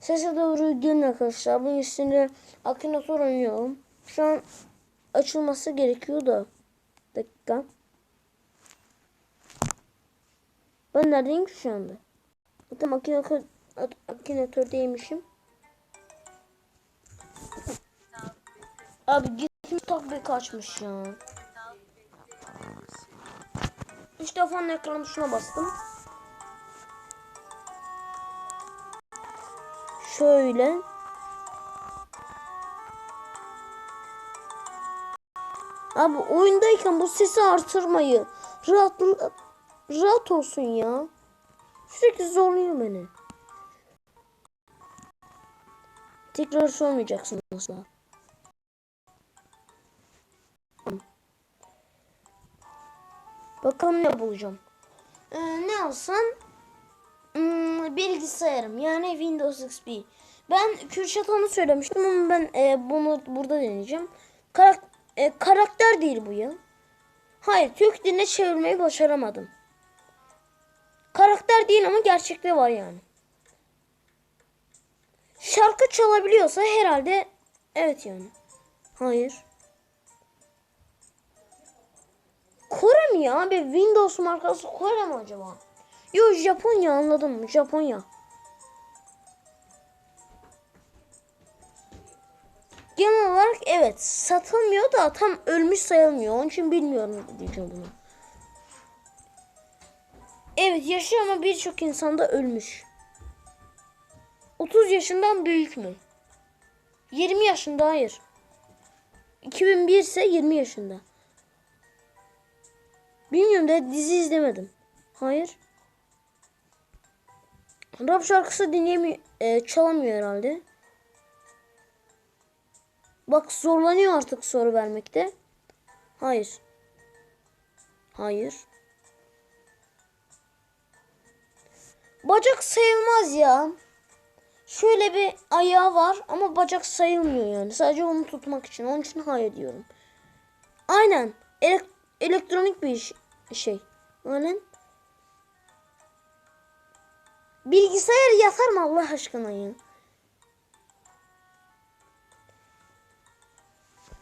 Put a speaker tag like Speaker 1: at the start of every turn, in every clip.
Speaker 1: Sese doğru gelin arkadaşlar. Bunun üstünde Akinator oynuyorum. Şu an açılması gerekiyor da. Dakika. Ben neredeyim ki şu anda? Zaten Akinator, değilmişim. Abi gittim takbir kaçmış ya. Üç defa ekran tuşuna bastım. Şöyle. Abi oyundayken bu sesi artırmayı rahat rahat olsun ya. Sürekli zorluyor beni. Tekrar sormayacaksın asla. Bakalım ne bulacağım. Ee, ne alsam? Hmm, bilgisayarım yani Windows XP. Ben Kürşat onu söylemiştim ama ben e, bunu burada deneyeceğim. Karak e, karakter değil bu ya. Hayır Türk diline çevirmeyi başaramadım. Karakter değil ama gerçekte var yani. Şarkı çalabiliyorsa herhalde evet yani. Hayır. Kore mi ya? Abi Windows markası Kore mi acaba? Yok Japonya anladım. Japonya. Genel olarak evet satılmıyor da tam ölmüş sayılmıyor. Onun için bilmiyorum diyeceğim bunu. Evet yaşıyor ama birçok insan da ölmüş. 30 yaşından büyük mü? 20 yaşında hayır. 2001 ise 20 yaşında. Bilmiyorum da dizi izlemedim. Hayır. Rap şarkısı dinleyemiyor, e, çalamıyor herhalde. Bak zorlanıyor artık soru vermekte. Hayır. Hayır. Bacak sayılmaz ya. Şöyle bir ayağı var ama bacak sayılmıyor yani. Sadece onu tutmak için. Onun için hayır diyorum. Aynen. Elek elektronik bir iş, şey. Aynen. Bilgisayar yatar mı Allah aşkına ya?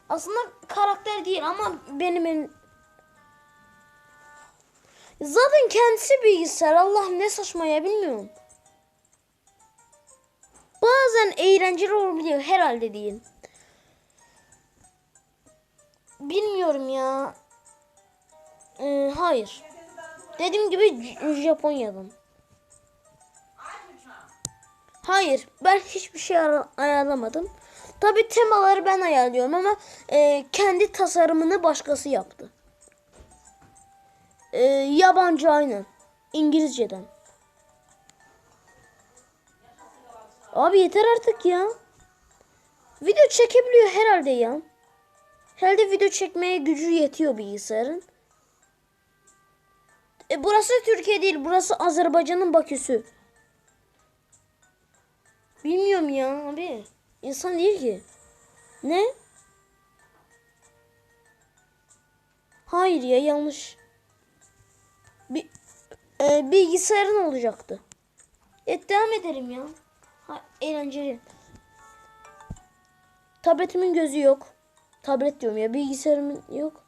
Speaker 1: Aslında karakter değil ama benim en... Zaten kendisi bilgisayar. Allah ne saçma ya bilmiyorum. Bazen eğlenceli olabiliyor. Herhalde değil. Bilmiyorum ya. Ee, hayır. Dediğim gibi Japonya'dan. Hayır. Ben hiçbir şey ayarlamadım. Tabi temaları ben ayarlıyorum ama e, kendi tasarımını başkası yaptı. E, yabancı aynen. İngilizceden. Abi yeter artık ya. Video çekebiliyor herhalde ya. Herhalde video çekmeye gücü yetiyor bilgisayarın. E burası Türkiye değil. Burası Azerbaycan'ın Baküsü. Bilmiyorum ya abi. İnsan değil ki. Ne? Hayır ya yanlış. Bir e, bilgisayarın olacaktı. Evet devam edelim ya. Ha, eğlenceli. Tabletimin gözü yok. Tablet diyorum ya bilgisayarımın yok.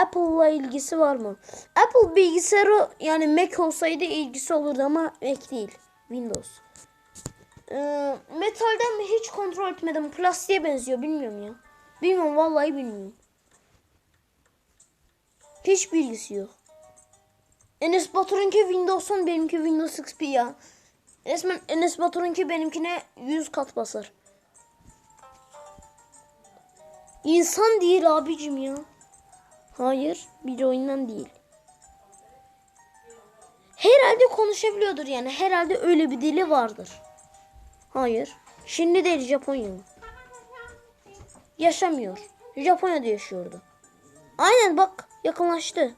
Speaker 1: Apple'la ilgisi var mı? Apple bilgisayarı yani Mac olsaydı ilgisi olurdu ama Mac değil. Windows. Ee, metalden hiç kontrol etmedim. Plastiğe benziyor bilmiyorum ya. Bilmiyorum vallahi bilmiyorum. Hiç bilgisi yok. Enes Batur'unki Windows'un benimki Windows XP ya. Resmen Enes Batur'unki benimkine 100 kat basar. İnsan değil abicim ya. Hayır bir oyundan değil. Herhalde konuşabiliyordur yani. Herhalde öyle bir dili vardır. Hayır. Şimdi değil Japonya. Yaşamıyor. Japonya'da yaşıyordu. Aynen bak yakınlaştı.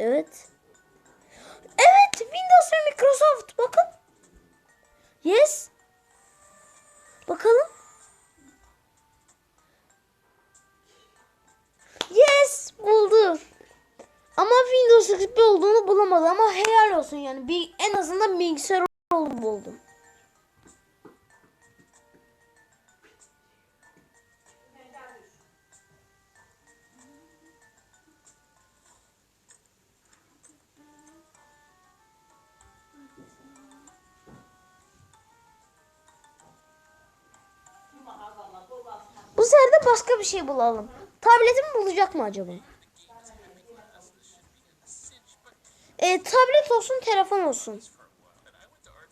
Speaker 1: Evet. Evet Windows ve Microsoft bakın. Yes. Bakalım. Windows XP olduğunu bulamadı ama helal olsun yani. Bir, en azından bilgisayar olduğunu buldum. Bu sefer de başka bir şey bulalım. Tabletimi bulacak mı acaba? E, tablet olsun, telefon olsun.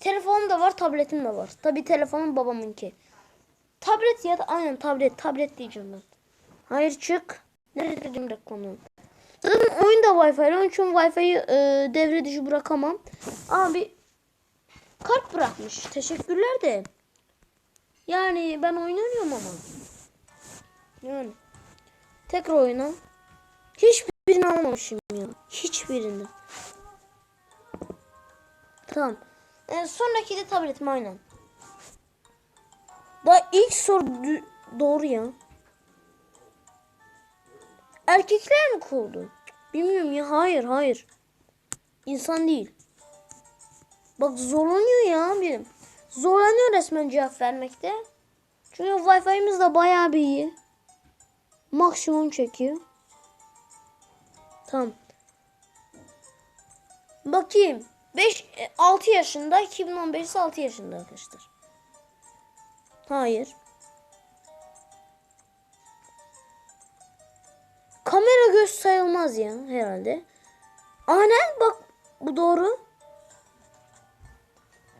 Speaker 1: Telefonum da var, tabletim de var. Tabi telefonum babamınki. Tablet ya da aynen tablet, tablet diyeceğim ben. Hayır çık. Nerede dedim reklamını? Zaten oyun da Wi-Fi. Onun için Wi-Fi'yi e, devre dışı bırakamam. Abi kart bırakmış. Teşekkürler de. Yani ben oynamıyorum ama. Yani. Tekrar oyna. Hiçbirini almamışım ya. Hiçbirini. Tamam. Ee, sonraki de tabletim aynen. Daha ilk soru doğru ya. Erkekler mi kurdu? Bilmiyorum ya. Hayır hayır. İnsan değil. Bak zorlanıyor ya benim. Zorlanıyor resmen cevap vermekte. Çünkü Wi-Fi'miz de bayağı bir iyi. Maksimum çekiyor. Tamam. Bakayım. 5 6 yaşında 2015 6 yaşında arkadaşlar. Hayır. Kamera göz sayılmaz ya herhalde. Aynen bak bu doğru.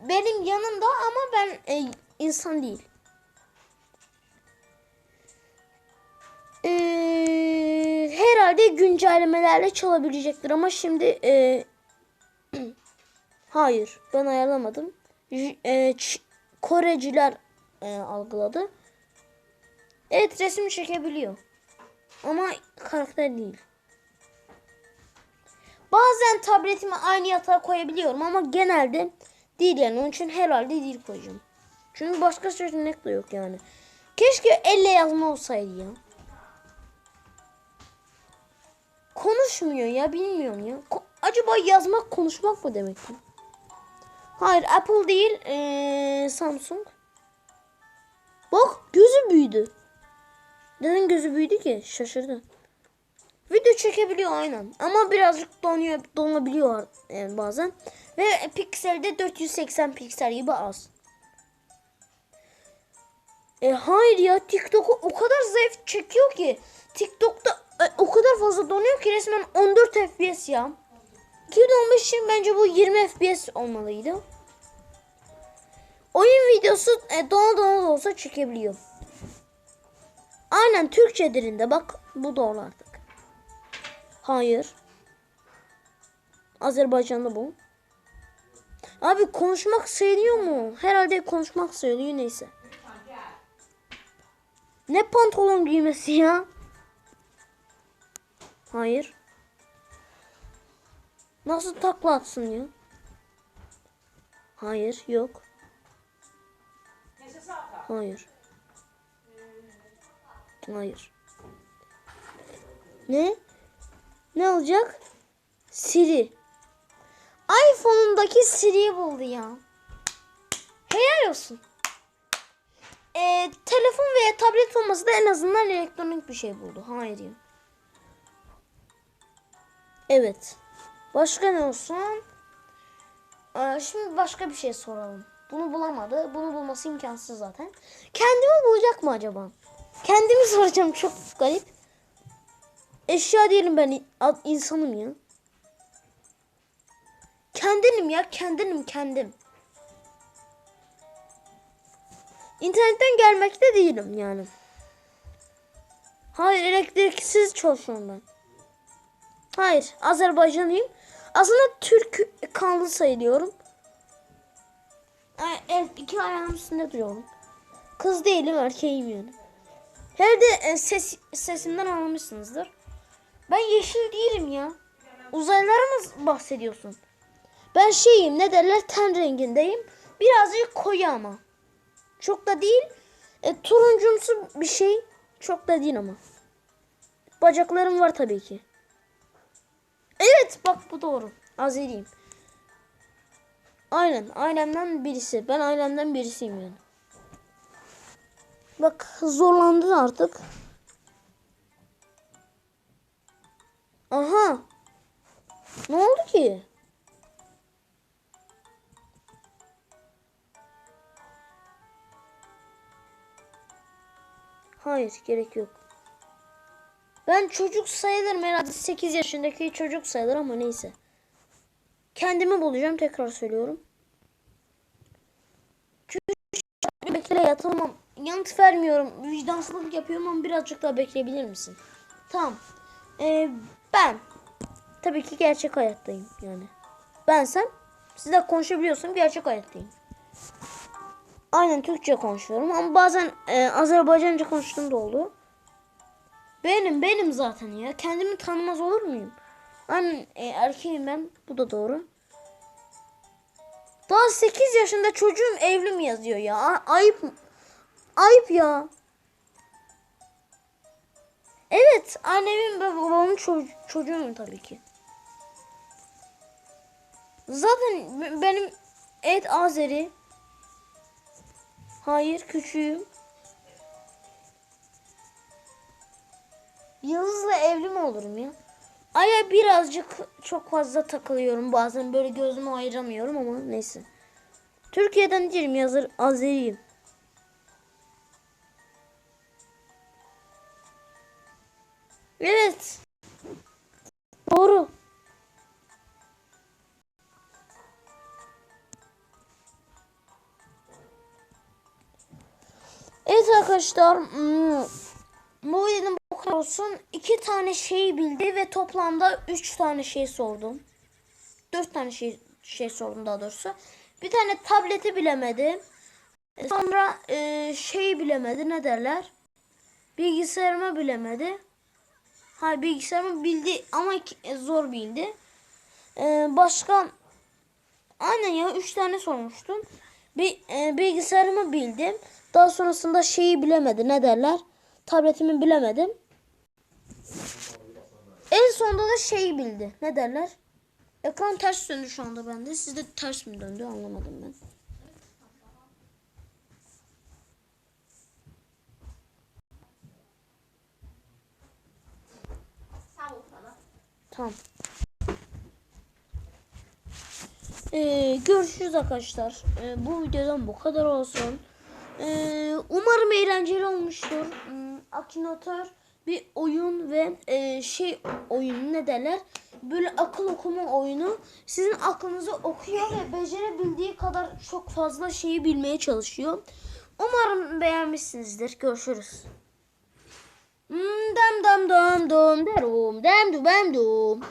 Speaker 1: Benim yanımda ama ben e, insan değil. Ee, herhalde güncellemelerle çalabilecektir ama şimdi e, hayır ben ayarlamadım. J- e, Koreciler e, algıladı. Evet resim çekebiliyor. Ama karakter değil. Bazen tabletimi aynı yatağa koyabiliyorum ama genelde değil yani. Onun için herhalde değil koyacağım. Çünkü başka seçenek de yok yani. Keşke elle yazma olsaydı ya. Konuşmuyor ya bilmiyorum ya. Ko- Acaba yazmak konuşmak mı demek mi? Hayır Apple değil ee, Samsung. Bak gözü büyüdü. Neden gözü büyüdü ki? Şaşırdı. Video çekebiliyor aynen. Ama birazcık donuyor, donabiliyor yani bazen. Ve pikselde 480 piksel gibi az. E hayır ya TikTok'u o kadar zayıf çekiyor ki. TikTok'ta e, o kadar fazla donuyor ki resmen 14 FPS ya. 2015 için bence bu 20 FPS olmalıydı. Oyun videosu e, dona dona da olsa çekebiliyor. Aynen Türkçe dilinde bak bu doğru artık. Hayır. Azerbaycan'da bu. Abi konuşmak sayılıyor mu? Herhalde konuşmak sayılıyor neyse. Ne pantolon giymesi ya? Hayır. Nasıl takla atsın ya? Hayır, yok. Hayır. Hayır. Ne? Ne olacak? Siri. iPhone'undaki Siri'yi buldu ya. Helal olsun. Ee, telefon veya tablet olması da en azından elektronik bir şey buldu. Hayır. Evet. Başka ne olsun? Ee, şimdi başka bir şey soralım. Bunu bulamadı. Bunu bulması imkansız zaten. Kendimi bulacak mı acaba? Kendimi soracağım çok garip. Eşya değilim ben insanım ya. Kendinim ya kendinim kendim. İnternetten gelmekte değilim yani. Hayır elektriksiz çalışıyorum ben. Hayır Azerbaycanlıyım. Aslında Türk kanlı sayılıyorum. Ay, Evet iki ayağım üstünde duruyorum. Kız değilim erkeğim yani. Her de e, ses, sesimden anlamışsınızdır. Ben yeşil değilim ya. Uzaylılara mı bahsediyorsun? Ben şeyim ne derler ten rengindeyim. Birazcık koyu ama. Çok da değil. E, turuncumsu bir şey. Çok da değil ama. Bacaklarım var tabii ki. Bak bu doğru. Azeriyim. Aynen ailemden birisi. Ben ailemden birisiyim yani. Bak zorlandın artık. Aha. Ne oldu ki? Hayır gerek yok. Ben çocuk sayılırım herhalde 8 yaşındaki çocuk sayılır ama neyse. Kendimi bulacağım tekrar söylüyorum. Çünkü bekle yatamam. Yanıt vermiyorum. Vicdansızlık yapıyorum ama birazcık daha bekleyebilir misin? Tamam. Ee, ben tabii ki gerçek hayattayım yani. Ben sen sizle konuşabiliyorsam gerçek hayattayım. Aynen Türkçe konuşuyorum ama bazen e, Azerbaycanca konuştuğum da oldu. Benim benim zaten ya. Kendimi tanımaz olur muyum? Aynen e, erkeğim ben. Bu da doğru. Daha 8 yaşında çocuğum evli mi yazıyor ya? Ayıp. Ayıp ya. Evet annemin ve babamın ço- çocuğuyum tabii ki. Zaten be- benim et Azeri. Hayır küçüğüm. Yıldız'la evli mi olurum ya? Aya birazcık çok fazla takılıyorum. Bazen böyle gözümü ayıramıyorum ama neyse. Türkiye'den değilim yazır Azeriyim. Evet. Doğru. Evet arkadaşlar. hmm, Bu videonun olsun. İki tane şey bildi ve toplamda üç tane şey sordum. Dört tane şey, şey sordum daha doğrusu. Bir tane tableti bilemedi. Sonra e, şeyi bilemedi ne derler? Bilgisayarımı bilemedi. Hayır bilgisayarımı bildi ama e, zor bildi. E, başka aynen ya üç tane sormuştum. Bir e, bilgisayarımı bildim. Daha sonrasında şeyi bilemedi ne derler? Tabletimi bilemedim. En sonunda da şeyi bildi. Ne derler? Ekran ters döndü şu anda bende. Sizde ters mi döndü anlamadım ben. Tamam. Ee, görüşürüz arkadaşlar. Ee, bu videodan bu kadar olsun. Ee, umarım eğlenceli olmuştur. Hmm, Akinator bir oyun ve e, şey oyunu ne derler? Böyle akıl okuma oyunu. Sizin aklınızı okuyor ve becerebildiği kadar çok fazla şeyi bilmeye çalışıyor. Umarım beğenmişsinizdir. Görüşürüz. Hmm, dam dam dam dam derum dem du bem dum.